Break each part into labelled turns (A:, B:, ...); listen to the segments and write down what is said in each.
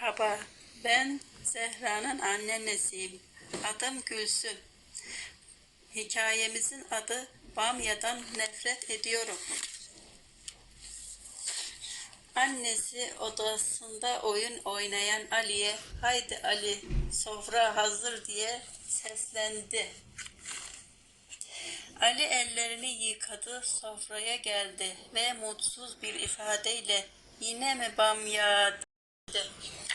A: Merhaba, ben Zehra'nın anneannesiyim. Adım Gülsüm. Hikayemizin adı Bamya'dan nefret ediyorum. Annesi odasında oyun oynayan Ali'ye haydi Ali sofra hazır diye seslendi. Ali ellerini yıkadı, sofraya geldi ve mutsuz bir ifadeyle yine mi bamya dedi.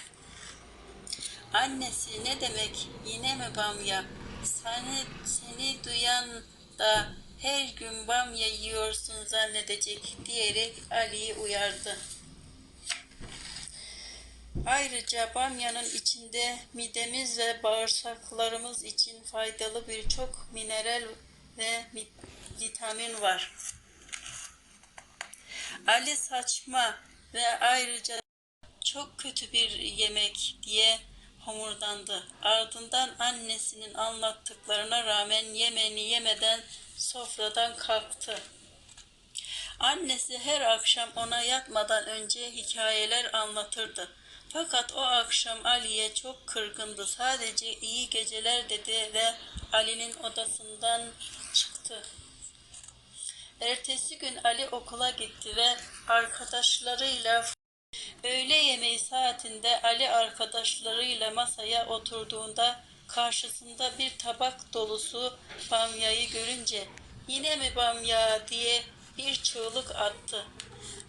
A: Annesi ne demek yine mi bamya? Seni, seni duyan da her gün bamya yiyorsun zannedecek diyerek Ali'yi uyardı. Ayrıca bamyanın içinde midemiz ve bağırsaklarımız için faydalı birçok mineral ve mi- vitamin var. Ali saçma ve ayrıca çok kötü bir yemek diye homurdandı. Ardından annesinin anlattıklarına rağmen yemeğini yemeden sofradan kalktı. Annesi her akşam ona yatmadan önce hikayeler anlatırdı. Fakat o akşam Ali'ye çok kırgındı. Sadece iyi geceler dedi ve Ali'nin odasından çıktı. Ertesi gün Ali okula gitti ve arkadaşlarıyla öğle yemeği saatinde Ali arkadaşlarıyla masaya oturduğunda karşısında bir tabak dolusu bamyayı görünce yine mi bamya diye bir çığlık attı.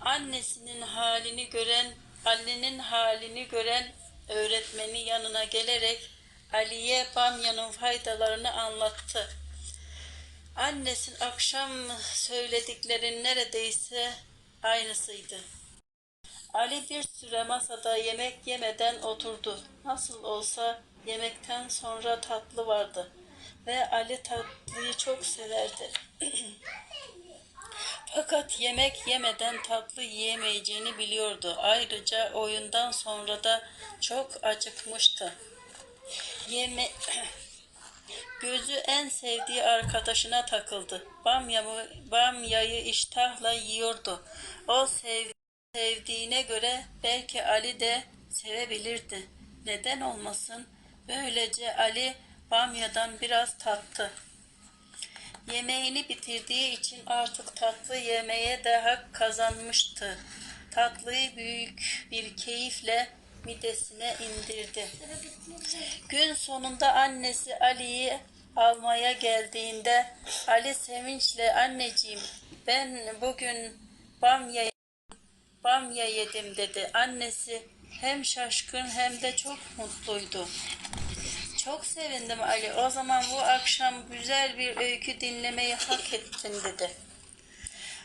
A: Annesinin halini gören, Ali'nin halini gören öğretmeni yanına gelerek Ali'ye bamyanın faydalarını anlattı. Annesin akşam söylediklerin neredeyse aynısıydı. Ali bir süre masada yemek yemeden oturdu. Nasıl olsa yemekten sonra tatlı vardı ve Ali tatlıyı çok severdi. Fakat yemek yemeden tatlı yiyemeyeceğini biliyordu. Ayrıca oyundan sonra da çok acıkmıştı. Yeme Gözü en sevdiği arkadaşına takıldı. Bamyamı, bamyayı iştahla yiyordu. O sev, sevdiğine göre belki Ali de sevebilirdi. Neden olmasın? Böylece Ali bamyadan biraz tattı. Yemeğini bitirdiği için artık tatlı yemeye de hak kazanmıştı. Tatlıyı büyük bir keyifle midesine indirdi. Gün sonunda annesi Ali'yi almaya geldiğinde Ali sevinçle anneciğim ben bugün bamya bamya yedim dedi. Annesi hem şaşkın hem de çok mutluydu. Çok sevindim Ali. O zaman bu akşam güzel bir öykü dinlemeyi hak ettin dedi.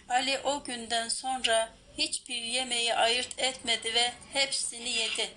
A: Ali o günden sonra hiçbir yemeği ayırt etmedi ve hepsini yedi.